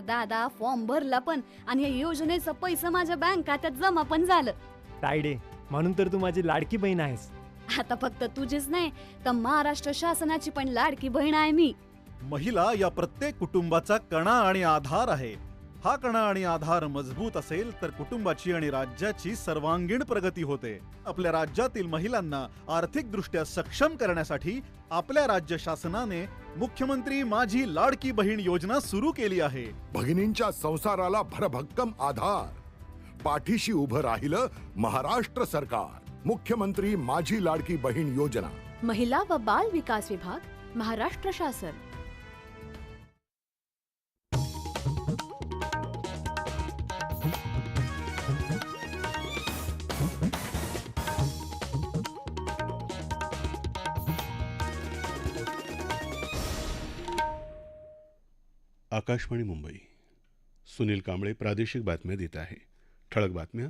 दादा फॉर्म भरला पण आणि या योजनेचं पैसे माझ्या बँक खात्यात जमा पण झालं. तायडे म्हणून तर तू माझी लाडकी बहीण आहेस. आता फक्त तुझीच नाही तर महाराष्ट्र शासनाची पण लाडकी बहीण आहे मी. महिला या प्रत्येक कुटुंबाचा कणा आणि आधार आहे. हा कणा आणि आधार मजबूत असेल तर कुटुंबाची आणि राज्याची सर्वांगीण प्रगती होते. आपल्या राज्यातील महिलांना आर्थिक दृष्ट्या सक्षम करण्यासाठी आपल्या राज्य शासनाने मुख्यमंत्री माझी लाडकी बहीण योजना सुरू केली आहे. भगिनींच्या संसाराला भरभक्कम आधार. पाठीशी उभं राहिलं महाराष्ट्र सरकार. मुख्यमंत्री माझी लाडकी बहीण योजना. महिला व बाल विकास विभाग महाराष्ट्र शासन. आकाशवाणी मुंबई. सुनील कांबळे प्रादेशिक बातम्या देत आहे. ठळक बातम्या.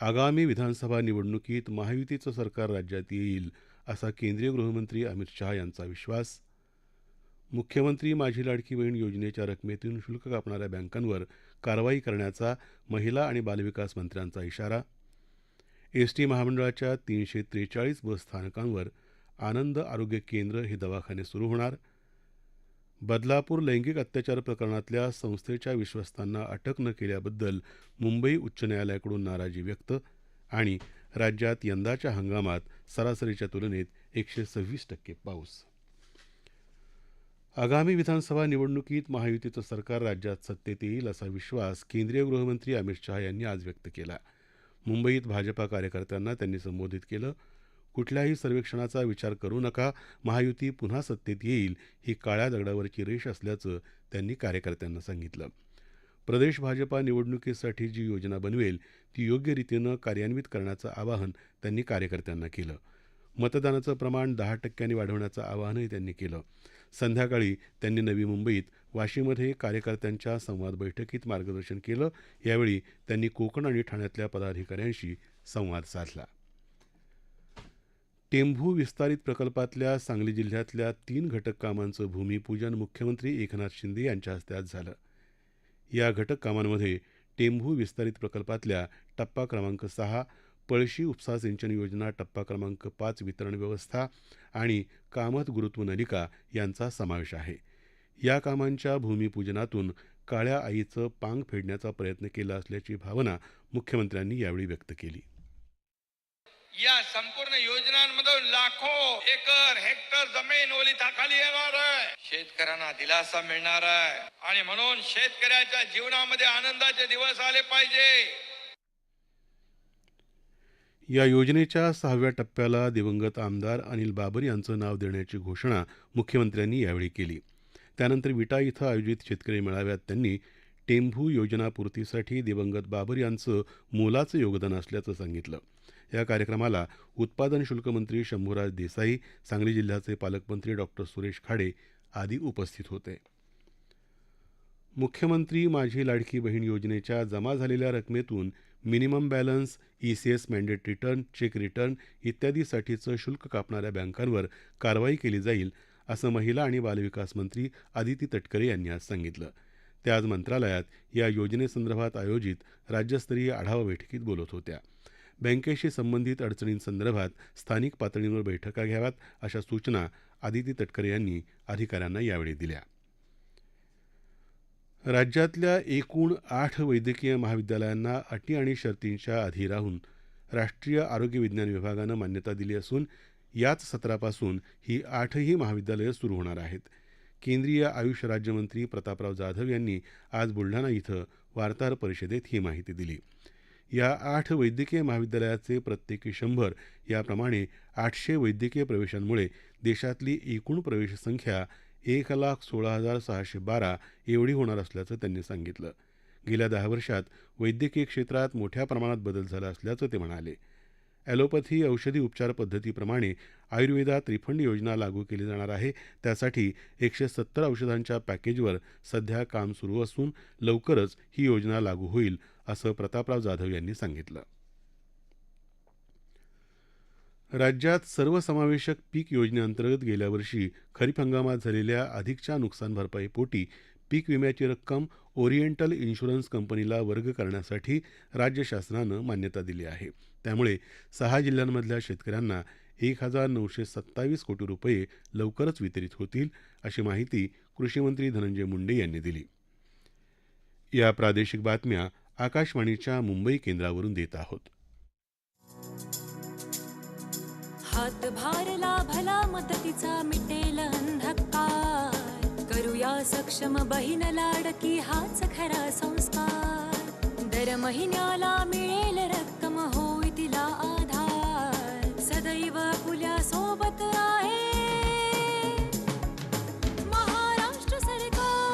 आगामी विधानसभा निवडणुकीत महायुतीचं सरकार राज्यात येईल असा केंद्रीय गृहमंत्री अमित शहा यांचा विश्वास. मुख्यमंत्री माझी लाडकी बहीण योजनेच्या रकमेतून शुल्क कापणाऱ्या बँकांवर कारवाई करण्याचा महिला आणि बालविकास मंत्र्यांचा इशारा. एस टी महामंडळाच्या तीनशे त्रेचाळीस बसस्थानकांवर आनंद आरोग्य केंद्र हे दवाखाने सुरू होणार. बदलापूर लैंगिक अत्याचार प्रकरणातल्या संस्थेच्या विश्वस्तांना अटक न केल्याबद्दल मुंबई उच्च न्यायालयाकडून नाराजी व्यक्त आणि राज्यात यंदाच्या हंगामात सरासरीच्या तुलनेत एकशे सव्वीस टक्के पाऊस. आगामी विधानसभा निवडणुकीत महायुतीचं सरकार राज्यात सत्तेत येईल असा विश्वास केंद्रीय गृहमंत्री अमित शहा यांनी आज व्यक्त केला. मुंबईत भाजपा कार्यकर्त्यांना त्यांनी संबोधित केलं. कुठल्याही सर्वेक्षणाचा विचार करू नका. महायुती पुन्हा सत्तेत येईल ही काळ्या दगडावरची रेष असल्याचं त्यांनी कार्यकर्त्यांना सांगितलं. प्रदेश भाजपा निवडणुकीसाठी जी योजना बनवेल ती योग्य रीतीनं कार्यान्वित करण्याचं आवाहन त्यांनी कार्यकर्त्यांना केलं. मतदानाचं प्रमाण दहा टक्क्यांनी वाढवण्याचं आवाहनही त्यांनी केलं. संध्याकाळी त्यांनी नवी मुंबईत वाशीमध्ये कार्यकर्त्यांच्या संवाद बैठकीत मार्गदर्शन केलं. यावेळी त्यांनी कोकण आणि ठाण्यातल्या पदाधिकाऱ्यांशी संवाद साधला. टेंभू विस्तारित प्रकल्पातल्या सांगली जिल्ह्यातल्या तीन घटक कामांचं भूमिपूजन मुख्यमंत्री एकनाथ शिंदे यांच्या हस्ते आज झालं. या घटक कामांमध्ये टेंभू विस्तारित प्रकल्पातल्या टप्पा क्रमांक सहा पळशी उपसा सिंचन योजना टप्पा क्रमांक पाच वितरण व्यवस्था आणि कामत गुरुत्व नलिका यांचा समावेश आहे. या कामांच्या भूमिपूजनातून काळ्या आईचं पांग फेडण्याचा प्रयत्न केला असल्याची भावना मुख्यमंत्र्यांनी यावेळी व्यक्त केली. या संपूर्ण लाखो एकर हेक्टर जमीन ओलिताखाली येणार आहे. शेतकऱ्यांना दिलासा मिळणार आहे. आणि म्हणून शेतकऱ्याच्या जीवनामध्ये आनंदाचे दिवस आले पाहिजे. या योजनेच्या सहाव्या टप्प्याला दिवंगत आमदार अनिल बाबर यांचं नाव देण्याची घोषणा मुख्यमंत्र्यांनी यावेळी केली. त्यानंतर विटा इथं आयोजित शेतकरी मेळाव्यात त्यांनी टेंभू योजनापूर्तीसाठी दिवंगत बाबर यांचं मोलाचं योगदान असल्याचं सांगितलं. या कार्यक्रमाला उत्पादन शुल्क मंत्री शंभूराज देसाई सांगली जिल्ह्याचे पालकमंत्री डॉक्टर सुरेश खाडे आदी उपस्थित होते. मुख्यमंत्री माझी लाडकी बहीण योजनेच्या जमा झालेल्या रकमेतून minimum balance E C S mandate return cheque return इत्यादीसाठीचं शुल्क कापणाऱ्या बँकांवर कारवाई केली जाईल असं महिला आणि बालविकास मंत्री आदिती तटकरे यांनी आज सांगितलं. ते आज मंत्रालयात या योजनेसंदर्भात आयोजित राज्यस्तरीय आढावा बैठकीत बोलत होत्या. बँकेशी संबंधित अडचणींसंदर्भात स्थानिक पातळीवर बैठका घ्याव्यात अशा सूचना आदिती तटकरे यांनी अधिकाऱ्यांना यावेळी दिल्या. राज्यातल्या एकूण आठ वैद्यकीय महाविद्यालयांना अटी आणि शर्तींच्या आधी राहून राष्ट्रीय आरोग्य विज्ञान विभागानं मान्यता दिली असून याच सत्रापासून ही आठही महाविद्यालयं सुरू होणार आहेत. केंद्रीय आयुष राज्यमंत्री प्रतापराव जाधव यांनी आज बुलढाणा इथं वार्ताहर परिषदेत ही माहिती दिली. या आठ वैद्यकीय महाविद्यालयाचे प्रत्येकी शंभर याप्रमाणे आठशे वैद्यकीय प्रवेशांमुळे देशातली एकूण प्रवेश संख्या एक लाख सोळा हजार सहाशे बारा एवढी होणार असल्याचं त्यांनी सांगितलं. गेल्या दहा वर्षात वैद्यकीय क्षेत्रात मोठ्या प्रमाणात बदल झाला असल्याचं ते म्हणाले. ॲलोपॅथी औषधी उपचार पद्धतीप्रमाणे आयुर्वेदात रिफंड योजना लागू केली जाणार आहे. त्यासाठी एकशे सत्तर औषधांच्या पॅकेजवर सध्या काम सुरू असून लवकरच ही योजना लागू होईल असं प्रतापराव जाधव यांनी सांगितलं. राज्यात सर्वसमावेशक पीक योजनेअंतर्गत गेल्या वर्षी खरीप हंगामात झालेल्या अधिकच्या नुकसान भरपाईपोटी पीक विम्याची रक्कम ओरिएंटल इन्शुरन्स कंपनीला वर्ग करण्यासाठी राज्य शासनानं मान्यता दिली आहे. त्यामुळे सहा जिल्ह्यांमधल्या शेतकऱ्यांना एक हजार नऊशे सत्तावीस कोटी रुपये लवकरच वितरित होतील अशी माहिती कृषीमंत्री धनंजय मुंडे यांनी दिली. या प्रादेशिक बातम्या आकाशवाणीच्या मुंबई केंद्रावरून देत आहोत. हातभारला भला मदतीचा मिटेल अंधकार. करूया सक्षम बहीण लाडकी हाच खरा संस्कार. दर महिन्याला मिळेल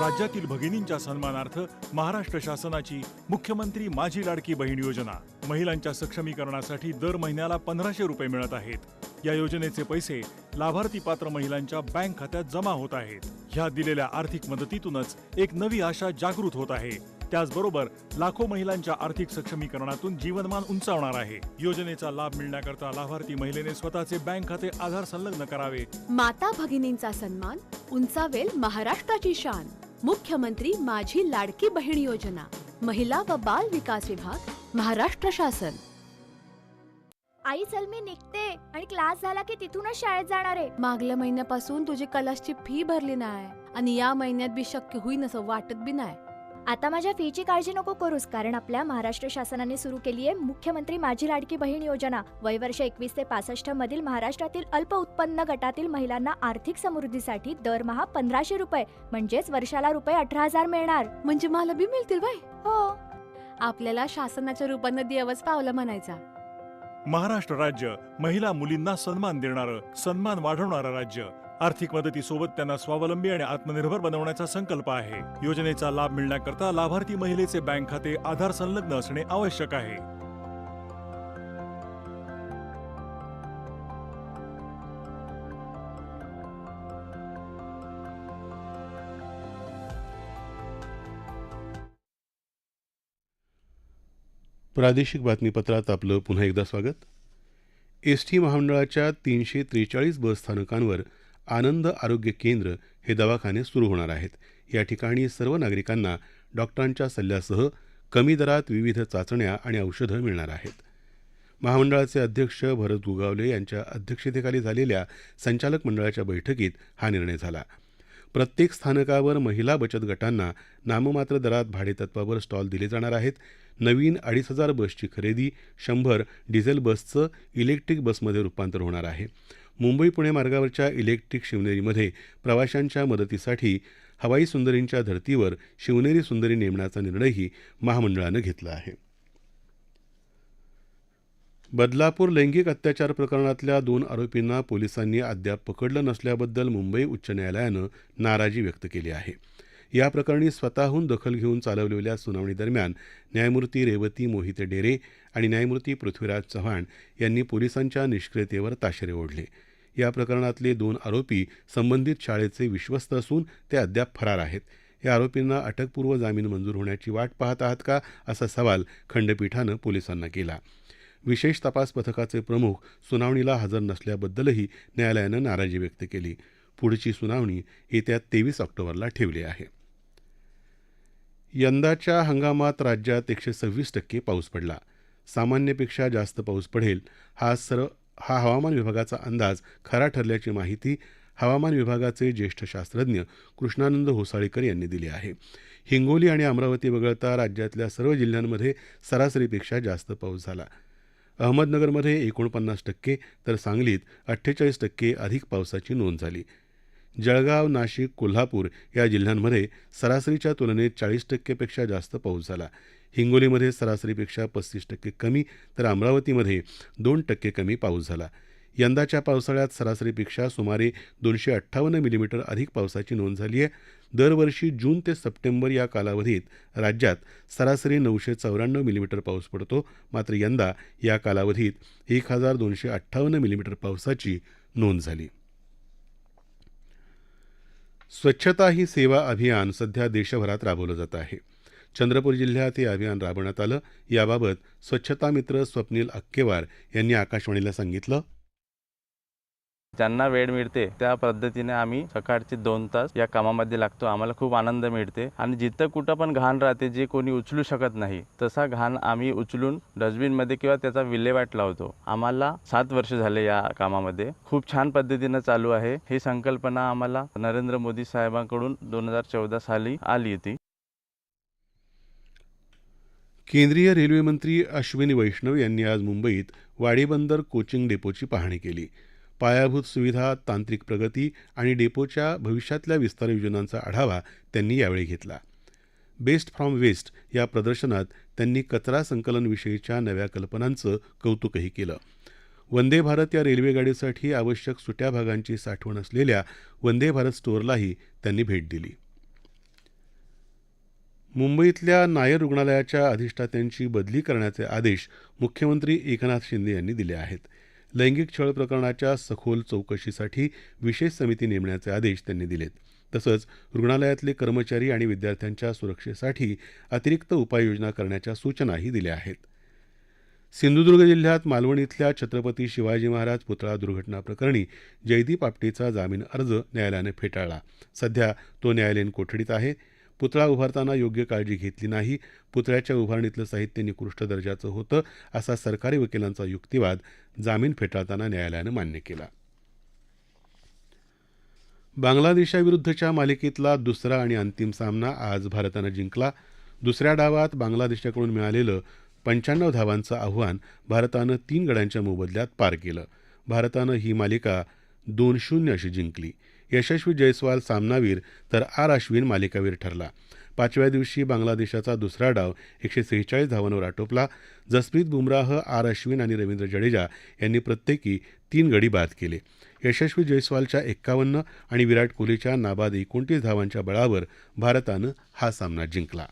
राज्यातील भगिनींच्या सन्मानार्थ महाराष्ट्र शासनाची मुख्यमंत्री माझी लाडकी बहीण योजना. महिलांच्या सक्षमीकरणासाठी दर महिन्याला पंधराशे रुपये मिळत आहेत. या योजनेचे पैसे लाभार्थी पात्र महिलांच्या बँक खात्यात जमा होत आहेत. ह्या दिलेल्या आर्थिक मदतीतूनच एक नवी आशा जागृत होत आहे. त्याचबरोबर लाखो महिलांच्या आर्थिक सक्षमीकरणातून जीवनमान उंचावणार आहे. योजनेचा लाभ मिळण्याकरता लाभार्थी महिलेने स्वतःचे बँक खाते आधार संलग्न करावे. माता भगिनींचा सन्मान उंचावेल महाराष्ट्राची शान. मुख्यमंत्री माझी लाडकी बहीण योजना महिला व बाल विकास विभाग महाराष्ट्र शासन. आई चल मी निघते. आणि क्लास झाला की तिथूनच शाळेत जाणार आहे. मागल्या महिन्यापासून तुझी कलासची फी भरली नाही आणि या महिन्यात बी शक्य होईन असं वाटत बी नाही. आता माझ्या फीची काळजी नको करूस कारण आपल्या महाराष्ट्र शासनाने सुरू केली आहे मुख्यमंत्री माझी लाडकी बहीण योजना. वय वर्ष एकवीस ते पासष्ट मधील महाराष्ट्रातील अल्प उत्पन्न गटातील महिलांना आर्थिक समृद्धीसाठी दरमहा पंधराशे रुपये म्हणजेच वर्षाला रुपये अठरा हजार मिळणार. म्हणजे मला बी मिळतील बाई हो. आपल्याला शासनाच्या रूपानं देवच पावलं म्हणायचा. महाराष्ट्र राज्य महिला मुलींना सन्मान देणारं सन्मान वाढवणारं राज्य. आर्थिक मदतीसोबत त्यांना स्वावलंबी आणि आत्मनिर्भर बनवण्याचा संकल्प आहे. योजनेचा लाभ मिळण्याकरता लाभार्थी महिलेचे बँक खाते आधार संलग्न असणे आवश्यक आहे. प्रादेशिक बातमीपत्रात आपलं पुन्हा एकदा स्वागत. एस टी महामंडळाच्या तीनशे त्रेचाळीस बस स्थानकांवर आनंद आरोग्य केंद्र हे दवाखाने सुरू होणार आहेत. या ठिकाणी सर्व नागरिकांना डॉक्टरांच्या सल्ल्यासह कमी दरात विविध चाचण्या आणि औषधं मिळणार आहेत. महामंडळाचे अध्यक्ष भरत गुगावले यांच्या अध्यक्षतेखाली झालेल्या संचालक मंडळाच्या बैठकीत हा निर्णय झाला. प्रत्येक स्थानकावर महिला बचत गटांना नाममात्र दरात भाडेतत्वावर स्टॉल दिले जाणार आहेत. नवीन अडीच हजार बसची खरेदी शंभर डिझेल बसचं इलेक्ट्रिक बसमध्ये रूपांतर होणार आहे. मुंबई पुणे मार्गावरच्या इलेक्ट्रिक शिवनेरीमध्ये प्रवाशांच्या मदतीसाठी हवाई सुंदरींच्या धर्तीवर शिवनेरी सुंदरी नेमण्याचा निर्णयही महामंडळानं घेतला आहे. बदलापूर लैंगिक अत्याचार प्रकरणातल्या दोन आरोपींना पोलिसांनी अद्याप पकडलं नसल्याबद्दल मुंबई उच्च न्यायालयानं नाराजी व्यक्त केली आहे. या प्रकरणी स्वतःहून दखल घेऊन चालवलेल्या सुनावणीदरम्यान न्यायमूर्ती रेवती मोहिते डेरे आणि न्यायमूर्ती पृथ्वीराज चव्हाण यांनी पोलिसांच्या निष्क्रियतेवर ताशेरे ओढले. या प्रकरणातले दोन आरोपी संबंधित शाळेचे विश्वस्त असून ते अद्याप फरार आहेत. या आरोपींना अटकपूर्व जामीन मंजूर होण्याची वाट पाहत आहात का? असा सवाल खंडपीठानं पोलिसांना केला. विशेष तपास पथकाचे प्रमुख सुनावणीला हजर नसल्याबद्दलही न्यायालयानं नाराजी व्यक्त केली. पुढची सुनावणी येत्या तेवीस ऑक्टोबरला ठेवली आहे. यंदाच्या हंगामात राज्यात एकशे सव्वीस टक्के पाऊस पडला. सामान्यपेक्षा जास्त पाऊस पडेल हा सर्व हा हवामान विभागाचा अंदाज खरा ठरल्याची माहिती हवामान विभागाचे ज्येष्ठ शास्त्रज्ञ कृष्णानंद होसाळीकर यांनी दिली आहे. हिंगोली आणि अमरावती वगळता राज्यातल्या सर्व जिल्ह्यांमध्ये सरासरीपेक्षा जास्त पाऊस झाला. अहमदनगरमध्ये एकोणपन्नास टक्के तर सांगलीत अठ्ठेचाळीस टक्के अधिक पावसाची नोंद झाली. जळगाव नाशिक कोल्हापूर या जिल्ह्यांमध्ये सरासरीच्या तुलनेत चाळीस टक्केपेक्षा जास्त पाऊस झाला. हिंगोलीमध्ये सरासरीपेक्षा पस्तीस टक्के कमी तर अमरावतीमध्ये दोन टक्के कमी पाऊस झाला. यंदाच्या पावसाळ्यात सरासरीपेक्षा सुमारे दोनशे अठ्ठावन्न मिलीमीटर अधिक पावसाची नोंद झाली आहे. दरवर्षी जून ते सप्टेंबर या कालावधीत राज्यात सरासरी नऊशे चौऱ्याण्णव मिलीमीटर पाऊस पडतो. मात्र यंदा या कालावधीत एक हजार दोनशे अठ्ठावन्न मिलीमीटर पावसाची नोंद झाली. स्वच्छता ही सेवा अभियान सध्या देशभरात राबवलं जात आहे. चंद्रपूर जिल्ह्यात हे अभियान राबवण्यात आलं. याबाबत स्वच्छता मित्र स्वप्नील अक्केवार यांनी आकाशवाणीला सांगितलं. ज्यांना वेळ मिळते त्या पद्धतीने आम्ही सकाळचे दोन तास या कामामध्ये लागतो. आम्हाला खूप आनंद मिळते. आणि जिथं कुठं पण घाण राहते जे कोणी उचलू शकत नाही तसा घाण आम्ही उचलून डस्टबिनमध्ये किंवा त्याचा विल्हेवाट लावतो. आम्हाला सात वर्ष झाले या कामामध्ये. खूप छान पद्धतीनं चालू आहे. ही संकल्पना आम्हाला नरेंद्र मोदी साहेबांकडून दोन हजार चौदा साली आली होती. केंद्रीय रेल्वे मंत्री अश्विनी वैष्णव यांनी आज मुंबईत वाडीबंदर कोचिंग डेपोची पाहणी केली. पायाभूत सुविधा तांत्रिक प्रगती आणि डेपोच्या भविष्यातल्या विस्तार योजनांचा आढावा त्यांनी यावेळी घेतला. बेस्ट फ्रॉम वेस्ट या प्रदर्शनात त्यांनी कचरा संकलनविषयीच्या नव्या कल्पनांचं कौतुकही केलं. वंदे भारत या रेल्वेगाडीसाठी आवश्यक सुट्या भागांची साठवण असलेल्या वंदे भारत स्टोअरलाही त्यांनी भेट दिली. मुंबईतल्या नायर रुग्णालयाच्या अधिष्ठात्यांची बदली करण्याचे आदेश मुख्यमंत्री एकनाथ शिंदे यांनी दिले आहेत. लैंगिक छळ प्रकरणाच्या सखोल चौकशीसाठी विशेष समिती नेमण्याचे आदेश त्यांनी दिलेत. तसंच रुग्णालयातले कर्मचारी आणि विद्यार्थ्यांच्या सुरक्षेसाठी अतिरिक्त उपाययोजना करण्याच्या सूचनाही दिल्या आहेत. सिंधुदुर्ग जिल्ह्यात मालवण इथल्या छत्रपती शिवाजी महाराज पुतळा दुर्घटना प्रकरणी जयदीप आपटेचा जामीन अर्ज न्यायालयानं फेटाळला. सध्या तो न्यायालयीन कोठडीत आहे. पुतळा उभारताना योग्य काळजी घेतली नाही. पुतळ्याच्या उभारणीतलं साहित्य निकृष्ट दर्जाचं होतं असा सरकारी वकिलांचा युक्तिवाद जामीन फेटाळताना न्यायालयानं मान्य केला. बांगलादेशाविरुद्धच्या मालिकेतला दुसरा आणि अंतिम सामना आज भारतानं जिंकला. दुसऱ्या डावात बांगलादेशाकडून मिळालेलं पंच्याण्णव धावांचं आव्हान भारतानं तीन गड्यांच्या मोबदल्यात पार केलं. भारतानं ही मालिका दोन शून्य अशी जिंकली. यशस्वी जयस्वाल सामनावीर तर आर अश्विन मालिकावीर ठरला. पाचव्या दिवशी बांगलादेशाचा दुसरा डाव एकशे सेहेचाळीस धावांवर आटोपला. जसप्रीत बुमराह आर अश्विन आणि रवींद्र जडेजा यांनी प्रत्येकी तीन गडी बाद केले. यशस्वी जयस्वालच्या एक्कावन्न आणि विराट कोहलीच्या नाबाद एकोणतीस धावांच्या बळावर भारतानं हा सामना जिंकला.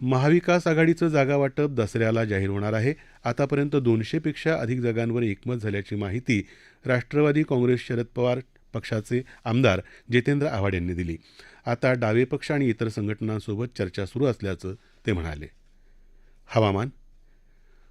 महाविकास आघाडीचं जागावाटप दसऱ्याला जाहीर होणार आहे. आतापर्यंत दोनशेपेक्षा अधिक जागांवर एकमत झाल्याची माहिती राष्ट्रवादी काँग्रेस शरद पवार पक्षाचे आमदार जितेंद्र आव्हाड यांनी दिली. आता डावे पक्ष आणि इतर संघटनांसोबत चर्चा सुरू असल्याचं ते म्हणाले. हवामान.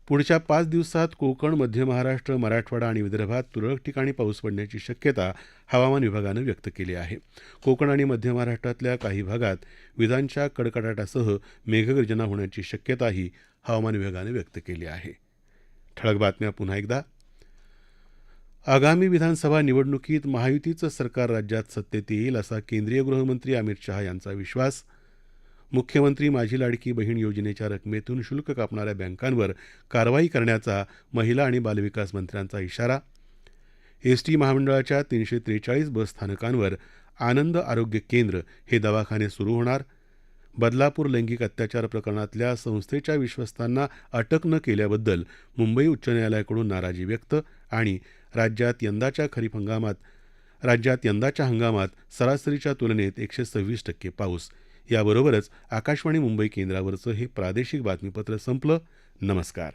पुढच्या पाच दिवसात कोकण मध्य महाराष्ट्र मराठवाडा आणि विदर्भात तुरळक ठिकाणी पाऊस पडण्याची शक्यता हवामान विभागानं व्यक्त केली आहे. कोकण आणि मध्य महाराष्ट्रातल्या काही भागात विजांच्या कडकडाटासह मेघगर्जना होण्याची शक्यताही हवामान विभागानं व्यक्त केली आहे. ठळक बातम्या पुन्हा एकदा. आगामी विधानसभा निवडणुकीत महायुतीचं सरकार राज्यात सत्तेत येईल असा केंद्रीय गृहमंत्री अमित शहा यांचा विश्वास. मुख्यमंत्री माझी लाडकी बहीण योजनेच्या रकमेतून शुल्क कापणाऱ्या बँकांवर कारवाई करण्याचा महिला आणि बालविकास मंत्र्यांचा इशारा. एस टी महामंडळाच्या तीनशे त्रेचाळीस बस स्थानकांवर आनंद आरोग्य केंद्र हे दवाखाने सुरू होणार. बदलापूर लैंगिक अत्याचार प्रकरणातल्या संस्थेच्या विश्वस्तांना अटक न केल्याबद्दल मुंबई उच्च न्यायालयाकडून नाराजी व्यक्त आणि राज्यात यंदाच्या खरीप हंगामात राज्यात यंदाच्या हंगामात सरासरीच्या तुलनेत एकशे सव्वीस टक्के पाऊस. याबरोबरच आकाशवाणी मुंबई केंद्रावरचं हे प्रादेशिक बातमीपत्र संपलं. नमस्कार.